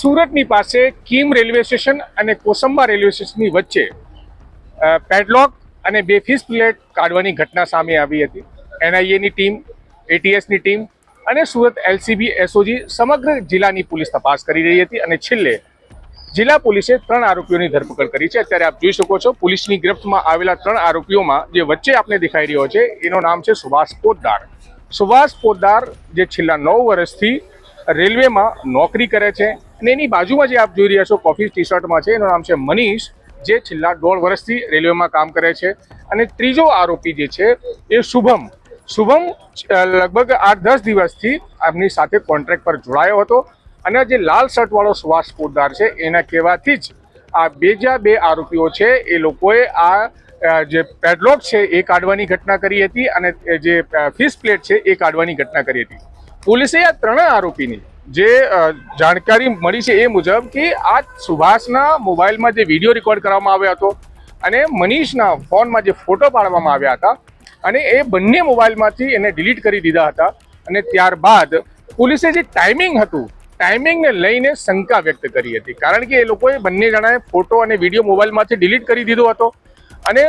સુરતની પાસે Kim railway station અને કોસંબા રેલવે સ્ટેશનની વચ્ચે પેડલોક અને બે ફિશ પ્લેટ કાઢવાની ઘટના સામે આવી હતી. એનઆઈએની ટીમ, એટીએસની ટીમ અને સુરત એલસીબી, એસઓજી સમગ્ર જિલ્લાની પોલીસ તપાસ કરી રહી હતી અને છેલ્લે જિલ્લા પોલીસે ત્રણ આરોપીઓની ધરપકડ કરી છે. અત્યારે આપ જોઈ શકો છો, પોલીસની ગિરફ્તમાં આવેલા ત્રણ આરોપીઓમાં જે વચ્ચે આપને દેખાઈ રહ્યો છે, એનું નામ છે સુભાષ પોદ્દાર. સુભાષ પોદ્દાર જે છેલ્લા નવ વર્ષથી રેલવેમાં નોકરી કરે છે અને એની બાજુમાં જે આપ જોઈ રહ્યા છો, કોફી ટી શર્ટમાં છે, એનું નામ છે મનીષ, જે છેલ્લા દોઢ વર્ષથી રેલવેમાં કામ કરે છે. અને ત્રીજો આરોપી જે છે, એ શુભમ. શુભમ લગભગ આઠ દસ દિવસથી આમની સાથે કોન્ટ્રાક્ટ પર જોડાયો હતો અને જે લાલ શર્ટવાળો સુભાષ પોદ્દાર છે, એના કહેવાથી જ આ બીજા બે આરોપીઓ છે, એ લોકોએ આ જે પેડલોક છે, એ કાઢવાની ઘટના કરી હતી અને જે ફિશ પ્લેટ છે, એ કાઢવાની ઘટના કરી હતી. પોલીસે આ ત્રણેય આરોપીની જે જાણકારી મળી છે એ મુજબ કે આ સુભાષના મોબાઈલમાં જે વીડિયો રેકોર્ડ કરવામાં આવ્યો હતો અને મનીષના ફોનમાં જે ફોટો પાડવામાં આવ્યા હતા અને એ બંને મોબાઈલમાંથી એને ડિલીટ કરી દીધા હતા અને ત્યારબાદ પોલીસે જે ટાઈમિંગ હતું, ટાઈમિંગને લઈને શંકા વ્યક્ત કરી હતી. કારણ કે એ લોકોએ બંને જણાએ ફોટો અને વીડિયો મોબાઈલમાંથી ડિલીટ કરી દીધો હતો અને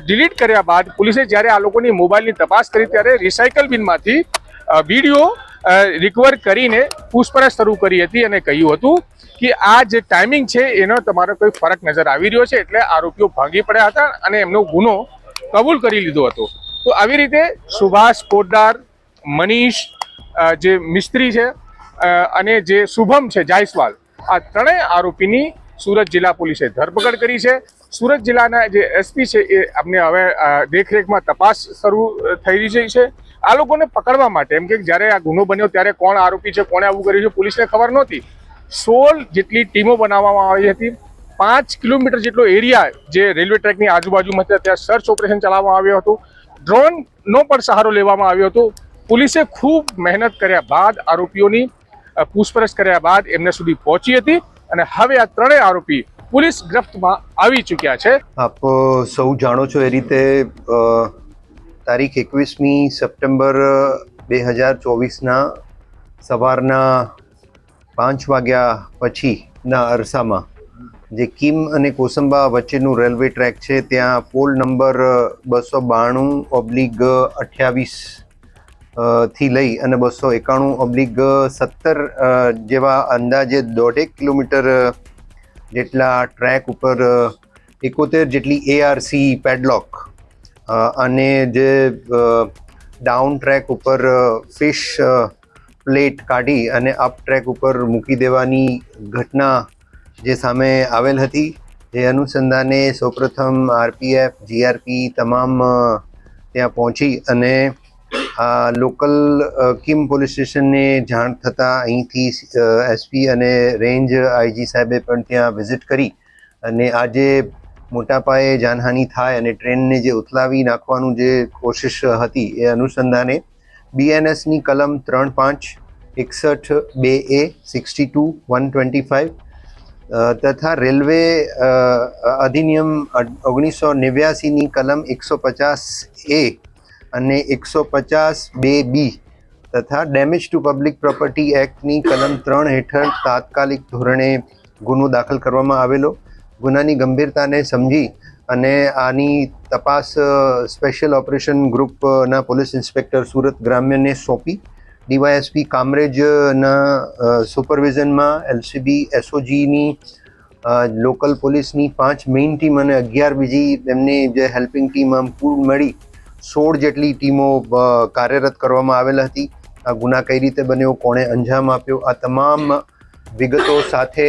ડિલીટ કર્યા બાદ પોલીસે જ્યારે આ લોકોની મોબાઈલની તપાસ કરી ત્યારે રિસાયકલ બિનમાંથી વીડિયો રિકવર કરીને પૂછપરછ શરૂ કરી હતી અને કહ્યું હતું કે આ જે ટાઈમિંગ છે, એનો તમારો કોઈ ફરક નજર આવી રહ્યો છે એટલે આરોપીઓ ભાંગી પડ્યા હતા અને એમનો ગુનો કબૂલ કરી લીધો હતો. તો આવી રીતે સુભાષ પોદ્દાર, મનીષ જે મિસ્ત્રી છે અને જે શુભમ છે, જાયસવાલ, આ ત્રણેય આરોપીની સુરત જિલ્લા પોલીસે ધરપકડ કરી છે. સુરત જિલ્લાના જે એસપી છે, એ અમને હવે દેખરેખમાં તપાસ શરૂ થઈ રહી છે. આ લોકોને પકડવા માટે, એમ કે જ્યારે આ ગુનો બન્યો ત્યારે કોણ આરોપી છે, કોણે આવું કર્યું છે, પોલીસને ખબર નહોતી. સોળ જેટલી ટીમો બનાવવામાં આવી હતી. પાંચ કિલોમીટર જેટલો એરિયા જે રેલવે ટ્રેકની આજુબાજુમાં હતા ત્યાં સર્ચ ઓપરેશન ચલાવવામાં આવ્યું હતું. ડ્રોનનો પણ સહારો લેવામાં આવ્યો હતો. પોલીસે ખૂબ મહેનત કર્યા બાદ, આરોપીઓની પૂછપરછ કર્યા બાદ એમને સુધી પહોંચી હતી અને હવે આ ત્રણેય આરોપી પોલીસ ગ્રફ્તમાં આવી ચૂક્યા છે. આપ સૌ જાણો છો એ રીતે તારીખ એકવીસમી સપ્ટેમ્બર બે હજાર ચોવીસના સવારના પાંચ વાગ્યા પછીના અરસામાં જે કિમ અને કોસંબા વચ્ચેનું રેલવે ટ્રેક છે, ત્યાં પોલ નંબર બસો બાણું ઓબ્લિગ અઠ્યાવીસથી લઈ અને બસો એકાણું ઓબ્લિગ સત્તર જેવા અંદાજે દોઢેક કિલોમીટર જેટલા ટ્રેક ઉપર એકોતેર જેટલી એઆરસી પેડલોક અને જે ડાઉન ટ્રેક ઉપર ફિશ પ્લેટ કાઢી અને અપ ટ્રેક ઉપર મૂકી દેવાની ઘટના જે સામે આવેલ હતી જે અનુસંધાને સૌપ્રથમ આરપીએફ, જીઆરપી તમામ ત્યાં પહોંચી અને આ લોકલ કિમ પોલીસ સ્ટેશનને જાણ થતાં અહીંથી એસપી અને રેન્જ આઈજી સાહેબે પણ ત્યાં વિઝિટ કરી અને આજે મોટા પાયે જાનહાનિ થાય અને ટ્રેનને જે ઉથલાવી નાખવાનું જે કોશિશ હતી એ અનુસંધાને બીએનએસની કલમ ત્રણ પાંચ, એકસઠ બે એ, sixty two, one twenty five તથા રેલવે અધિનિયમ ઓગણીસો નેવ્યાસીની કલમ એકસો પચાસ એ અને એકસો પચાસ બે બી તથા ડેમેજ ટુ પબ્લિક પ્રોપર્ટી એક્ટની કલમ ત્રણ હેઠળ તાત્કાલિક ધોરણે ગુનો દાખલ કરવામાં આવેલો. ગુનાની ગંભીરતાને સમજી અને આની તપાસ સ્પેશિયલ ઓપરેશન ગ્રુપના પોલીસ ઇન્સ્પેક્ટર સુરત ગ્રામ્યને સોંપી. ડીવાયએસપી કામરેજના સુપરવિઝનમાં એલસીબી, એસઓજીની લોકલ પોલીસની પાંચ મેઇન ટીમ અને અગિયાર બીજી એમની જે હેલ્પિંગ ટીમ આમ કુલ મળી સોળ જેટલી ટીમો કાર્યરત કરવામાં આવેલ હતી. આ ગુના કઈ રીતે બન્યો, કોણે અંજામ આપ્યો, આ તમામ વિગતો સાથે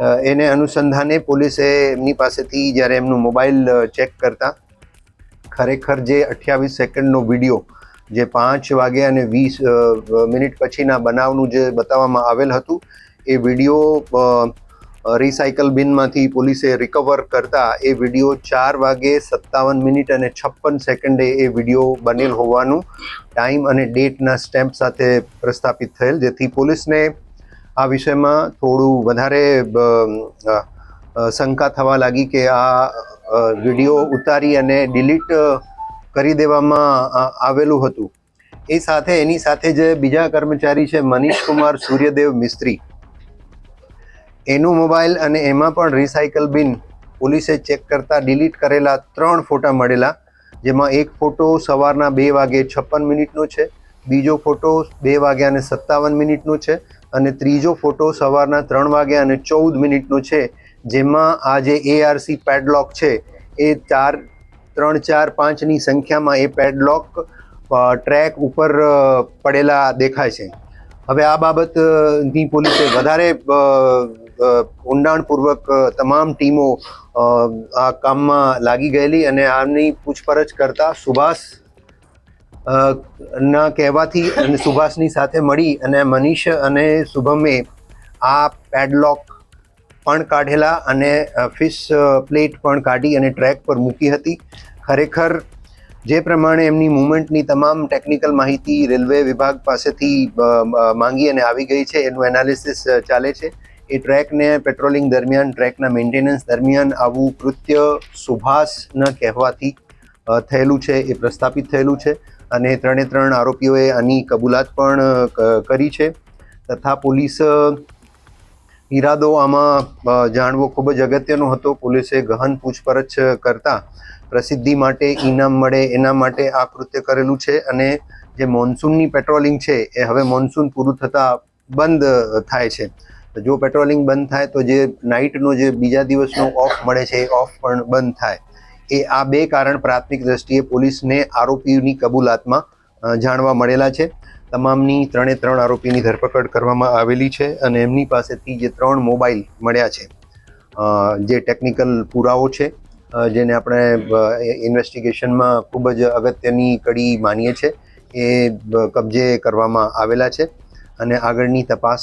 એને અનુસંધાને પોલીસે એમની પાસેથી જ્યારે એમનું મોબાઈલ ચેક કરતા, ખરેખર જે અઠ્યાવીસ સેકન્ડનો વીડિયો જે પાંચ વાગે અને વીસ મિનિટ પછીના બનાવનું જે બતાવવામાં આવેલ હતું, એ વીડિયો રિસાયકલ બિનમાંથી પોલીસે રિકવર કરતા, એ વીડિયો ચાર વાગે સત્તાવન મિનિટ અને છપ્પન સેકન્ડે એ વીડિયો બનેલ હોવાનું ટાઈમ અને ડેટના સ્ટેમ્પ સાથે પ્રસ્થાપિત થયેલ, જેથી પોલીસને આ વિષયમાં થોડું વધારે શંકા થવા લાગી કે આ વીડિયો ઉતારી અને ડિલીટ કરી દેવામાં આવેલું હતું. એ સાથે એની સાથે જે બીજા કર્મચારી છે મનીષ કુમાર સૂર્યદેવ મિસ્ત્રી, એનું મોબાઈલ અને એમાં પણ રિસાયકલ બિન પોલીસે ચેક કરતાં ડિલીટ કરેલા ત્રણ ફોટા મળેલા, જેમાં એક ફોટો સવારના બે વાગે છપ્પન મિનિટનો છે, બીજો ફોટો બે વાગ્યા અને સત્તાવન મિનિટનો છે અને ત્રીજો ફોટો સવારના ત્રણ વાગ્યા અને ચૌદ મિનિટનો છે, જેમાં આ જે એઆરસી પેડલોક છે, એ ચાર, ત્રણ, ચાર, પાંચની સંખ્યામાં એ પેડલોક ટ્રેક ઉપર પડેલા દેખાય છે. હવે આ બાબતની પોલીસે વધારે ઊંડાણપૂર્વક તમામ ટીમો આ કામમાં લાગી ગયેલી અને આની પૂછપરછ કરતા સુભાષ ના કહેવાથી અને સુભાષની સાથે મળી અને મનીષ અને શુભમે આ પેડલોક પણ કાઢેલા અને ફિશ પ્લેટ પણ કાઢી અને ટ્રેક પર મૂકી હતી. ખરેખર જે પ્રમાણે એમની મૂવમેન્ટની તમામ ટેકનિકલ માહિતી રેલવે વિભાગ પાસેથી માંગી અને આવી ગઈ છે. એનું એનાલિસિસ ચાલે છે. એ ટ્રેકને પેટ્રોલિંગ દરમિયાન ટ્રેકના મેન્ટેનન્સ દરમિયાન આવું કૃત્ય સુભાષના કહેવાથી થયેલું છે, એ પ્રસ્થાપિત થયેલું છે. અને ત્રણે ત્રણ આરોપીઓએ આની કબૂલાત પણ કરી છે. તથા પોલીસ ઈરાદો આમાં જાણવો ખૂબ જ અગત્યનો હતો. પોલીસે ગહન પૂછપરછ કરતા પ્રસિદ્ધિ માટે ઇનામ મળે એના માટે આ કૃત્ય કરેલું છે અને જે મોન્સૂનની પેટ્રોલિંગ છે એ હવે મોન્સૂન પૂરું થતાં બંધ થાય છે. જો પેટ્રોલિંગ બંધ થાય તો જે નાઇટનો જે બીજા દિવસનો ઓફ મળે છે એ ઓફ પણ બંધ થાય. એ આ બે કારણ પ્રાથમિક દ્રષ્ટિએ પોલીસને આરોપીની કબૂલાતમાં જાણવા મળેલા છે. તમામની ત્રણે ત્રણ આરોપીની ધરપકડ કરવામાં આવેલી છે અને એમની પાસેથી જે ત્રણ મોબાઈલ મળ્યા છે જે ટેકનિકલ પુરાવો છે જેને આપણે ઇન્વેસ્ટિગેશનમાં ખૂબ જ અગત્યની કડી માનીએ છીએ એ કબજે કરવામાં આવેલા છે. અને આગળની તપાસ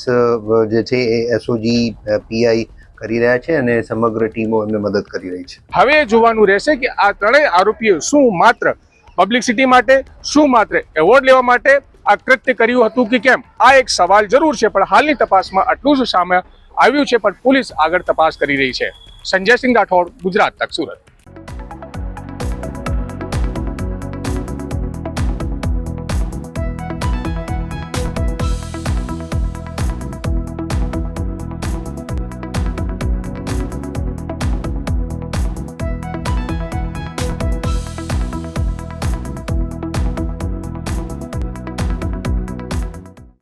જે છે એ એસઓજી પીઆઈ કરી રહ્યા છે અને સમગ્ર ટીમો એમને મદદ કરી રહી છે. હવે જોવાનું રહેશે કે આ ત્રણેય આરોપીઓ શું માત્ર પબ્લિસિટી માટે, શું માત્ર એવોર્ડ લેવા માટે આ કૃત્ય કર્યું હતું કે કેમ? આ એક સવાલ જરૂર છે, પણ હાલની તપાસમાં આટલું જ સામે આવ્યું છે, પણ પોલીસ આગળ તપાસ કરી રહી છે. સંજયસિંહ રાઠોડ, ગુજરાત તક સુરત.